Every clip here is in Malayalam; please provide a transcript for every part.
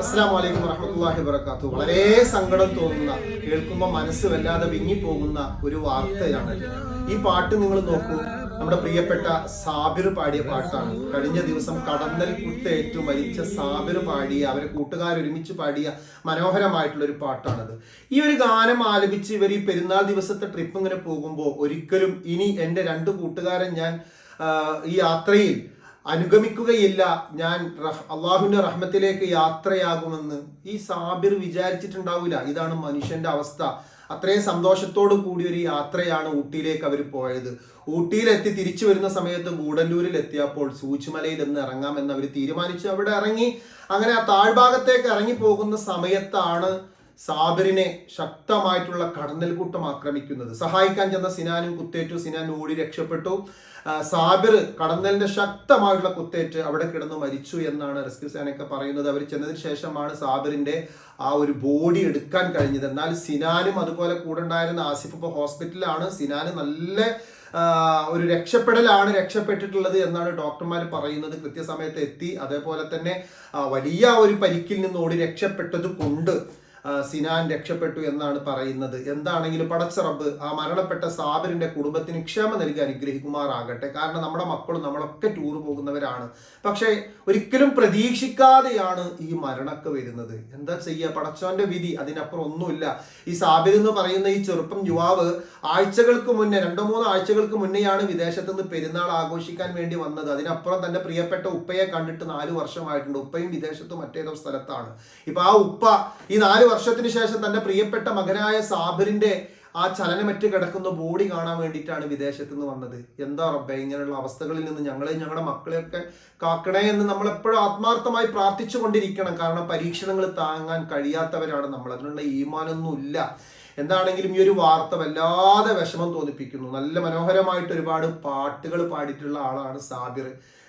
അസ്സാം വലൈക്കും വബർക്കാത്തു വളരെ സങ്കടം തോന്നുന്ന കേൾക്കുമ്പോൾ മനസ്സ് വല്ലാതെ വിങ്ങിപ്പോകുന്ന ഒരു വാർത്തയാണ് ഈ പാട്ട് നിങ്ങൾ നോക്കൂ. നമ്മുടെ പ്രിയപ്പെട്ട സാബിർ പാടിയ പാട്ടാണ്. കഴിഞ്ഞ ദിവസം കടന്നൽ കുത്തേറ്റു മരിച്ച സാബിർ പാടിയ അവരെ കൂട്ടുകാർ ഒരുമിച്ച് പാടിയ മനോഹരമായിട്ടുള്ള ഒരു പാട്ടാണത്. ഈ ഒരു ഗാനം ആലപിച്ച് ഇവർ ഈ പെരുന്നാൾ ദിവസത്തെ ട്രിപ്പ് ഇങ്ങനെ പോകുമ്പോൾ ഒരിക്കലും ഇനി എന്റെ രണ്ട് കൂട്ടുകാരൻ ഞാൻ ഈ യാത്രയിൽ അനുഗമിക്കുകയില്ല. ഞാൻ അള്ളാഹുവിന്റെ റഹ്മത്തിലേക്ക് യാത്രയാകുമെന്ന് ഈ സാബിർ വിചാരിച്ചിട്ടുണ്ടാവില്ല. ഇതാണ് മനുഷ്യന്റെ അവസ്ഥ. അത്രയും സന്തോഷത്തോടു കൂടി ഒരു യാത്രയാണ് ഊട്ടിയിലേക്ക് അവർ പോയത്. ഊട്ടിയിലെത്തി തിരിച്ചു വരുന്ന സമയത്ത് ഗൂഡല്ലൂരിൽ എത്തിയപ്പോൾ സൂചിമലയിൽ നിന്ന് ഇറങ്ങാമെന്ന് അവർ തീരുമാനിച്ചു. അവിടെ ഇറങ്ങി അങ്ങനെ ആ താഴ്ഭാഗത്തേക്ക് ഇറങ്ങി പോകുന്ന സമയത്താണ് സാബിറിനെ ശക്തമായിട്ടുള്ള കടന്നൽ കൂട്ടം ആക്രമിക്കുന്നത്. സഹായിക്കാൻ ചെന്ന സിനാനും കുത്തേറ്റു. സിനാൻ ഓടി രക്ഷപ്പെട്ടു. സാബിർ കടന്നലിന്റെ ശക്തമായിട്ടുള്ള കുത്തേറ്റ് അവിടെ കിടന്ന് മരിച്ചു എന്നാണ് റെസ്ക്യൂ സേനയൊക്കെ പറയുന്നത്. അവർ ചെന്നതിന് ശേഷമാണ് സാബിറിന്റെ ആ ഒരു ബോഡി എടുക്കാൻ കഴിഞ്ഞത്. എന്നാൽ സിനാനും അതുപോലെ കൂടെ ഉണ്ടായിരുന്ന ആസിഫ് ഇപ്പോൾ ഹോസ്പിറ്റലിലാണ്. സിനാന് നല്ല ഒരു രക്ഷപ്പെടലാണ് രക്ഷപ്പെട്ടിട്ടുള്ളത് എന്നാണ് ഡോക്ടർമാർ പറയുന്നത്. കൃത്യസമയത്ത് എത്തി. അതേപോലെ തന്നെ വലിയ ഒരു പരിക്കിൽ നിന്ന് ഓടി രക്ഷപ്പെട്ടത് കൊണ്ട് സിനാൻ രക്ഷപ്പെട്ടു എന്നാണ് പറയുന്നത്. എന്താണെങ്കിലും പടച്ചറബ് ആ മരണപ്പെട്ട സാബിറിന്റെ കുടുംബത്തിന് ക്ഷമ നൽകി അനുഗ്രഹിക്കുമാറാകട്ടെ. കാരണം നമ്മുടെ മക്കളും നമ്മളൊക്കെ ടൂർ പോകുന്നവരാണ്. പക്ഷേ ഒരിക്കലും പ്രതീക്ഷിക്കാതെയാണ് ഈ മരണമൊക്കെ വരുന്നത്. എന്താ ചെയ്യുക പടച്ചോന്റെ വിധി അതിനപ്പുറം ഒന്നുമില്ല. ഈ സാബിർ എന്ന് പറയുന്ന ഈ ചെറുപ്പം യുവാവ് ആഴ്ചകൾക്ക് മുന്നേ രണ്ടോ മൂന്നോ ആഴ്ചകൾക്ക് മുന്നെയാണ് വിദേശത്ത് നിന്ന് പെരുന്നാൾ ആഘോഷിക്കാൻ വേണ്ടി വന്നത്. അതിനപ്പുറം തന്റെ പ്രിയപ്പെട്ട ഉപ്പയെ കണ്ടിട്ട് നാലു വർഷമായിട്ടുണ്ട്. ഉപ്പയും വിദേശത്തും മറ്റേതോ സ്ഥലത്താണ്. ഇപ്പൊ ആ ഉപ്പ ഈ നാല് വർഷത്തിന് ശേഷം തന്റെ പ്രിയപ്പെട്ട മകനായ സാബിറിന്റെ ആ ചലനമറ്റ് കിടക്കുന്ന ബോഡി കാണാൻ വേണ്ടിയിട്ടാണ് വിദേശത്ത് നിന്ന് വന്നത്. എന്താ റബ്ബെ ഇങ്ങനെയുള്ള അവസ്ഥകളിൽ നിന്ന് ഞങ്ങളെയും ഞങ്ങളുടെ മക്കളെയൊക്കെ കാക്കണേ എന്ന് നമ്മൾ എപ്പോഴും ആത്മാർത്ഥമായി പ്രാർത്ഥിച്ചു കൊണ്ടിരിക്കണം. കാരണം പരീക്ഷണങ്ങൾ താങ്ങാൻ കഴിയാത്തവരാണ് നമ്മൾ. അതിനുള്ള ഈമാനൊന്നും ഇല്ല. എന്താണെങ്കിലും ഈ ഒരു വാർത്ത വല്ലാതെ വിഷമം തോന്നിപ്പിക്കുന്നു. നല്ല മനോഹരമായിട്ട് ഒരുപാട് പാട്ടുകൾ പാടിയിട്ടുള്ള ആളാണ് സാബിർ.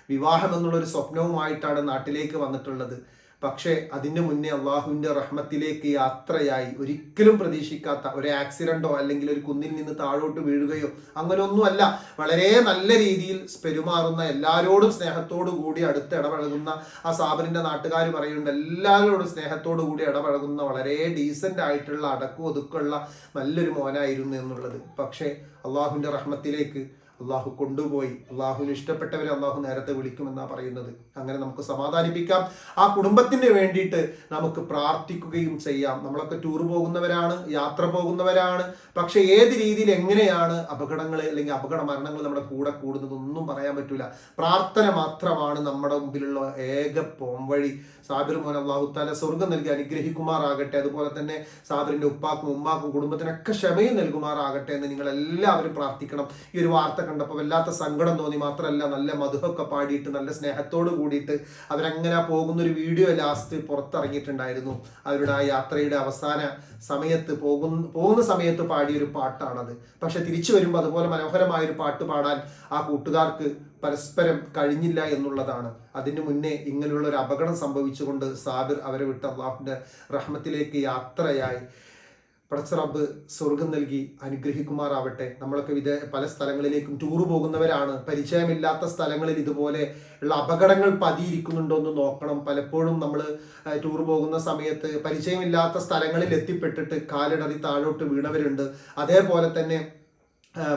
വിവാഹം എന്നുള്ള ഒരു സ്വപ്നവുമായിട്ടാണ് നാട്ടിലേക്ക് വന്നിട്ടുള്ളത്. പക്ഷേ അതിന് മുന്നേ അള്ളാഹുവിന്റെ റഹ്മത്തിലേക്ക് യാത്രയായി ഒരിക്കലും പ്രതീക്ഷിക്കാത്ത ഒരു ആക്സിഡന്റോ അല്ലെങ്കിൽ ഒരു കുന്നിൽ നിന്ന് താഴോട്ട് വീഴുകയോ അങ്ങനെയൊന്നുമല്ല. വളരെ നല്ല രീതിയിൽ പെരുമാറുന്ന എല്ലാവരോടും സ്നേഹത്തോടു കൂടി അടുത്ത് ഇടപഴകുന്ന ആ സാബിന്റെ നാട്ടുകാർ പറയുന്നുണ്ട് എല്ലാവരോടും സ്നേഹത്തോടു കൂടി ഇടപഴകുന്ന വളരെ ഡീസന്റ് ആയിട്ടുള്ള അടക്കം ഒതുക്കമുള്ള നല്ലൊരു മോനായിരുന്നു എന്നുള്ളത്. പക്ഷേ അള്ളാഹുവിന്റെ റഹ്മത്തിലേക്ക് അള്ളാഹു കൊണ്ടുപോയി. അള്ളാഹുവിന് ഇഷ്ടപ്പെട്ടവരെ അള്ളാഹു നേരത്തെ വിളിക്കുമെന്നാണ് പറയുന്നത്. അങ്ങനെ നമുക്ക് സമാധാനിപ്പിക്കാം. ആ കുടുംബത്തിന് വേണ്ടിയിട്ട് നമുക്ക് പ്രാർത്ഥിക്കുകയും ചെയ്യാം. നമ്മളൊക്കെ ടൂർ പോകുന്നവരാണ് യാത്ര പോകുന്നവരാണ്. പക്ഷെ ഏത് രീതിയിൽ എങ്ങനെയാണ് അപകടങ്ങൾ അല്ലെങ്കിൽ അപകട മരണങ്ങൾ നമ്മുടെ കൂടെ കൂടുന്നതൊന്നും പറയാൻ പറ്റൂല. പ്രാർത്ഥന മാത്രമാണ് നമ്മുടെ മുമ്പിലുള്ള ഏക പോംവഴി സാബിർ മോൻ അള്ളാഹു താല സ്വർഗം നൽകി അനുഗ്രഹിക്കുമാറാകട്ടെ. അതുപോലെ തന്നെ സാബിറിന്റെ ഉപ്പാക്കും ഉമ്മാക്കും കുടുംബത്തിനൊക്കെ ക്ഷമയും നൽകുമാറാകട്ടെ എന്ന് നിങ്ങൾ എല്ലാവരും പ്രാർത്ഥിക്കണം. ഈ ഒരു വാർത്ത കണ്ടപ്പോൾ വല്ലാത്ത സങ്കടം തോന്നി. മാത്രമല്ല നല്ല മധുഹൊക്കെ പാടിയിട്ട് നല്ല സ്നേഹത്തോട് കൂടിയിട്ട് അവരങ്ങനെ പോകുന്ന ഒരു വീഡിയോ ലാസ്റ്റ് പുറത്തിറങ്ങിയിട്ടുണ്ടായിരുന്നു. അവരുടെ ആ യാത്രയുടെ അവസാന സമയത്ത് പോകുന്ന പോകുന്ന സമയത്ത് പാടിയ ഒരു പാട്ടാണത്. പക്ഷെ തിരിച്ചു വരുമ്പോൾ അതുപോലെ മനോഹരമായ ഒരു പാട്ട് പാടാൻ ആ കൂട്ടുകാർക്ക് പരസ്പരം കഴിഞ്ഞില്ല എന്നുള്ളതാണ്. അതിനു മുന്നേ ഇങ്ങനെയുള്ള ഒരു അപകടം സംഭവിച്ചുകൊണ്ട് സാബിർ അവരെ വിട്ട് അള്ളാഹുവിന്റെ റഹ്മത്തിലേക്ക് യാത്രയായി. പടച്ചറബ് സ്വർഗം നൽകി അനുഗ്രഹിക്കുമാറാവട്ടെ. നമ്മളൊക്കെ വിദേ പല സ്ഥലങ്ങളിലേക്കും ടൂർ പോകുന്നവരാണ്. പരിചയമില്ലാത്ത സ്ഥലങ്ങളിൽ ഇതുപോലെ ഉള്ള അപകടങ്ങൾ പതിയിരിക്കുന്നുണ്ടോ എന്ന് നോക്കണം. പലപ്പോഴും നമ്മൾ ടൂർ പോകുന്ന സമയത്ത് പരിചയമില്ലാത്ത സ്ഥലങ്ങളിൽ എത്തിപ്പെട്ടിട്ട് കാലിടറി താഴോട്ട് വീണവരുണ്ട്. അതേപോലെ തന്നെ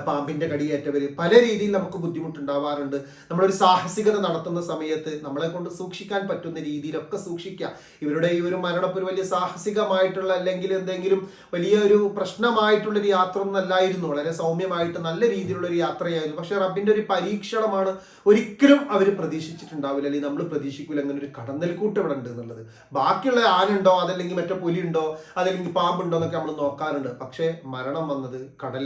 പാമ്പിന്റെ കടിയേറ്റവർ പല രീതിയിൽ നമുക്ക് ബുദ്ധിമുട്ടുണ്ടാവാറുണ്ട്. നമ്മളൊരു സാഹസികത നടത്തുന്ന സമയത്ത് നമ്മളെ കൊണ്ട് സൂക്ഷിക്കാൻ പറ്റുന്ന രീതിയിലൊക്കെ സൂക്ഷിക്കുക. ഇവരുടെ ഈ ഒരു മരണപ്പ് ഒരു വലിയ സാഹസികമായിട്ടുള്ള അല്ലെങ്കിൽ എന്തെങ്കിലും വലിയ ഒരു പ്രശ്നമായിട്ടുള്ള ഒരു യാത്ര ഒന്നും അല്ലായിരുന്നു വളരെ സൗമ്യമായിട്ട് നല്ല രീതിയിലുള്ള ഒരു യാത്രയായിരുന്നു. പക്ഷെ റബ്ബിന്റെ ഒരു പരീക്ഷണമാണ് ഒരിക്കലും അവർ പ്രതീക്ഷിച്ചിട്ടുണ്ടാവില്ല. അല്ലെങ്കിൽ നമ്മൾ പ്രതീക്ഷിക്കില്ല അങ്ങനെ ഒരു കടന്നൽക്കൂട്ട് ഇവിടെ ഉണ്ട് എന്നുള്ളത്. ബാക്കിയുള്ള ആനുണ്ടോ അതല്ലെങ്കിൽ മറ്റേ പുലിയുണ്ടോ? അതല്ലെങ്കിൽ പാമ്പുണ്ടോ? എന്നൊക്കെ നമ്മൾ നോക്കാറുണ്ട്. പക്ഷേ മരണം വന്നത് കടൽ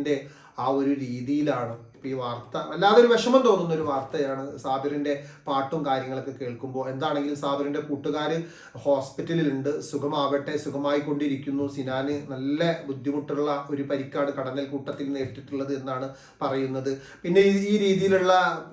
കൂട്ടത്തിന്റെ ആ ഒരു രീതിയിലാണ് ഈ വാർത്ത വല്ലാതെ ഒരു വിഷമം തോന്നുന്ന ഒരു വാർത്തയാണ് സാബിറിന്റെ പാട്ടും കാര്യങ്ങളൊക്കെ കേൾക്കുമ്പോൾ. എന്താണെങ്കിലും സാബിറിന്റെ കൂട്ടുകാർ ഹോസ്പിറ്റലിലുണ്ട്. സുഖമാവട്ടെ സുഖമായി കൊണ്ടിരിക്കുന്നു സിനാന് നല്ല ബുദ്ധിമുട്ടുള്ള ഒരു പരിക്കാണ് കടന്നൽ കൂട്ടത്തിൽ നേരിട്ടിട്ടുള്ളത് എന്നാണ് പറയുന്നത്. പിന്നെ ഈ- രീതിയിലുള്ള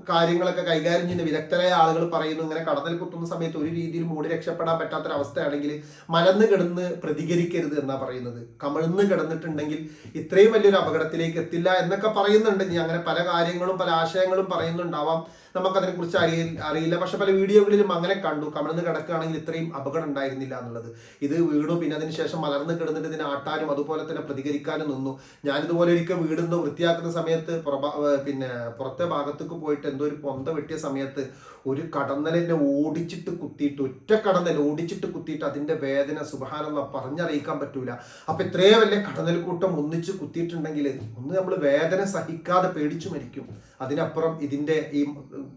കാര്യങ്ങളൊക്കെ കൈകാര്യം ചെയ്യുന്ന വിദഗ്ധരായ ആളുകൾ പറയുന്നു ഇങ്ങനെ കടന്നൽ കൂട്ടുന്ന സമയത്ത് ഒരു രീതിയിൽ മൂടി രക്ഷപ്പെടാൻ പറ്റാത്തൊരവസ്ഥയാണെങ്കിൽ മലന്ന് കിടന്ന് പ്രതികരിക്കരുത് എന്നാണ് പറയുന്നത്. കമിഴ്ന്ന് കിടന്നിട്ടുണ്ടെങ്കിൽ ഇത്രയും വലിയൊരു അപകടത്തിലേക്ക് എത്തില്ല എന്നൊക്കെ പറയുന്നുണ്ട്. ഞാൻ അങ്ങനെ പല കാര്യങ്ങളും പല ആശയങ്ങളും പറയുന്നുണ്ടാവാം. നമുക്കതിനെ കുറിച്ച് അറിയ അറിയില്ല. പക്ഷെ പല വീഡിയോകളിലും അങ്ങനെ കണ്ടു. കമഴ്ന്ന് കിടക്കുകയാണെങ്കിൽ ഇത്രയും അപകടം ഉണ്ടായിരുന്നില്ല എന്നുള്ളത്. ഇത് വീണു പിന്നെ അതിന് ശേഷം മലർന്ന് കിടന്നിട്ട് ഇതിനെ ആട്ടാനും അതുപോലെ തന്നെ പ്രതികരിക്കാനും നിന്നു. ഞാനിതുപോലെ ഒരിക്കൽ വീടുന്ന് വൃത്തിയാക്കുന്ന സമയത്ത് പിന്നെ പുറത്തെ ഭാഗത്തേക്ക് പോയിട്ട് എന്തോ ഒരു പൊന്ത വെട്ടിയ സമയത്ത് ഒരു കടന്നലിനെ ഓടിച്ചിട്ട് കുത്തിയിട്ട് ഒറ്റ കടന്നൽ ഓടിച്ചിട്ട് കുത്തിയിട്ട് അതിന്റെ വേദന സുബഹാനെന്ന പറഞ്ഞറിയിക്കാൻ പറ്റൂല. അപ്പൊ ഇത്രയും വലിയ കടന്നൽ കൂട്ടം ഒന്നിച്ച് കുത്തിയിട്ടുണ്ടെങ്കിൽ ഒന്ന് നമ്മൾ വേദന സഹിക്കാതെ പേടിച്ചു മരിക്കും. അതിനപ്പുറം ഇതിന്റെ ഈ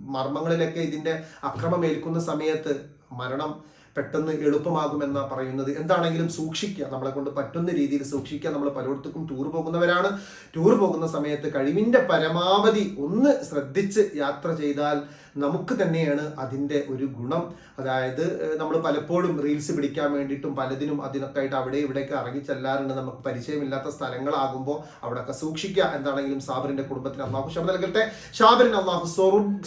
മർമ്മങ്ങളിലൊക്കെ ഇതിന്റെ അക്രമമേൽക്കുന്ന സമയത്ത് മരണം പെട്ടെന്ന് എളുപ്പമാകുമെന്ന പറയുന്നത്. എന്താണെങ്കിലും സൂക്ഷിക്കുക. നമ്മളെ കൊണ്ട് പറ്റുന്ന രീതിയിൽ സൂക്ഷിക്കുക. നമ്മൾ പലയിടത്തേക്കും ടൂർ പോകുന്നവരാണ്. ടൂർ പോകുന്ന സമയത്ത് കഴിവിന്റെ പരമാവധി ഒന്ന് ശ്രദ്ധിച്ച് യാത്ര ചെയ്താൽ നമുക്ക് തന്നെയാണ് അതിന്റെ ഒരു ഗുണം. അതായത് നമ്മൾ പലപ്പോഴും റീൽസ് പിടിക്കാൻ വേണ്ടിയിട്ടും പലതിനും അതിനൊക്കെ ആയിട്ട് അവിടെ ഇവിടെയൊക്കെ ഇറങ്ങി ചെല്ലാറുണ്ട്. നമുക്ക് പരിചയമില്ലാത്ത സ്ഥലങ്ങളാകുമ്പോൾ അവിടെയൊക്കെ സൂക്ഷിക്കുക എന്താണെങ്കിലും സാബിറിന്റെ കുടുംബത്തിന് അള്ളാഹു ക്ഷമ നൽകട്ടെ. ഷാബിറിന് അള്ളാഹു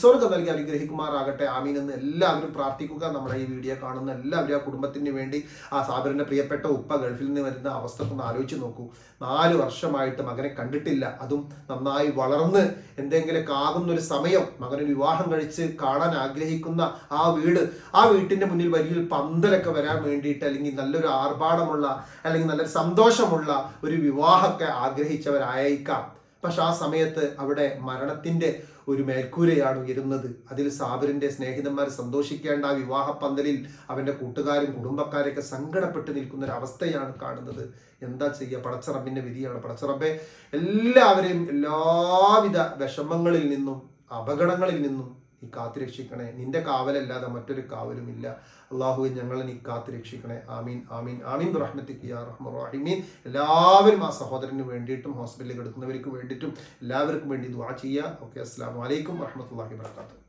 സ്വർഗം നൽകി അനുഗ്രഹിക്കുമാറാകട്ടെ. ആമീൻ എന്ന് എല്ലാവരും പ്രാർത്ഥിക്കുക. നമ്മുടെ ഈ വീഡിയോ കാണുന്ന എല്ലാവരും ആ കുടുംബത്തിന് വേണ്ടി ആ സാബിറിന്റെ പ്രിയപ്പെട്ട ഉപ്പ ഗൾഫിൽ നിന്ന് വരുന്ന അവസ്ഥ ഒന്ന് ആലോചിച്ച് നോക്കൂ. നാല് വർഷമായിട്ട് മകനെ കണ്ടിട്ടില്ല. അതും നന്നായി വളർന്ന് എന്തെങ്കിലുമൊക്കെ ആകുന്ന ഒരു സമയം മകന് വിവാഹം കഴിച്ച് കാണാൻ ആഗ്രഹിക്കുന്ന ആ വീട് ആ വീട്ടിന്റെ മുന്നിൽ വലിയൊരു പന്തലൊക്കെ വരാൻ വേണ്ടിയിട്ട് അല്ലെങ്കിൽ നല്ലൊരു ആർഭാടമുള്ള അല്ലെങ്കിൽ നല്ലൊരു സന്തോഷമുള്ള ഒരു വിവാഹമൊക്കെ ആഗ്രഹിച്ചവരായേക്കാം. പക്ഷെ ആ സമയത്ത് അവിടെ മരണത്തിന്റെ ഒരു മേൽക്കൂരയാണ് ഉയരുന്നത്. അതിൽ സാബിറിന്റെ സ്നേഹിതന്മാർ സന്തോഷിക്കേണ്ട ആ വിവാഹ പന്തലിൽ അവന്റെ കൂട്ടുകാരും കുടുംബക്കാരൊക്കെ സങ്കടപ്പെട്ട് നിൽക്കുന്ന ഒരു അവസ്ഥയാണ് കാണുന്നത്. എന്താ ചെയ്യുക? പടച്ചറബിന്റെ വിധിയാണ്. പടച്ചറബെ എല്ലാവരെയും എല്ലാവിധ വിഷമങ്ങളിൽ നിന്നും അപകടങ്ങളിൽ നിന്നും നീ കാത്തുരക്ഷിക്കണേ നിന്റെ കാവലല്ലാതെ മറ്റൊരു കാവലുമില്ല അള്ളാഹുവെ ഞങ്ങളെ നീ കാത്തുരക്ഷിക്കണേ ആമീൻ ആമീൻ ആമീൻ. റഹ്മത്തിക്ക് യാ റഹ്മീൻ. എല്ലാവരും ആ സഹോദരന് വേണ്ടിയിട്ടും ഹോസ്പിറ്റലിൽ കിടക്കുന്നവർക്ക് വേണ്ടിയിട്ടും എല്ലാവർക്കും വേണ്ടി ദുവാ ചെയ്യുക. ഓക്കെ അസ്സാം വലൈക്കും വറഹമത്തല്ലാഹി വർക്കാത്തു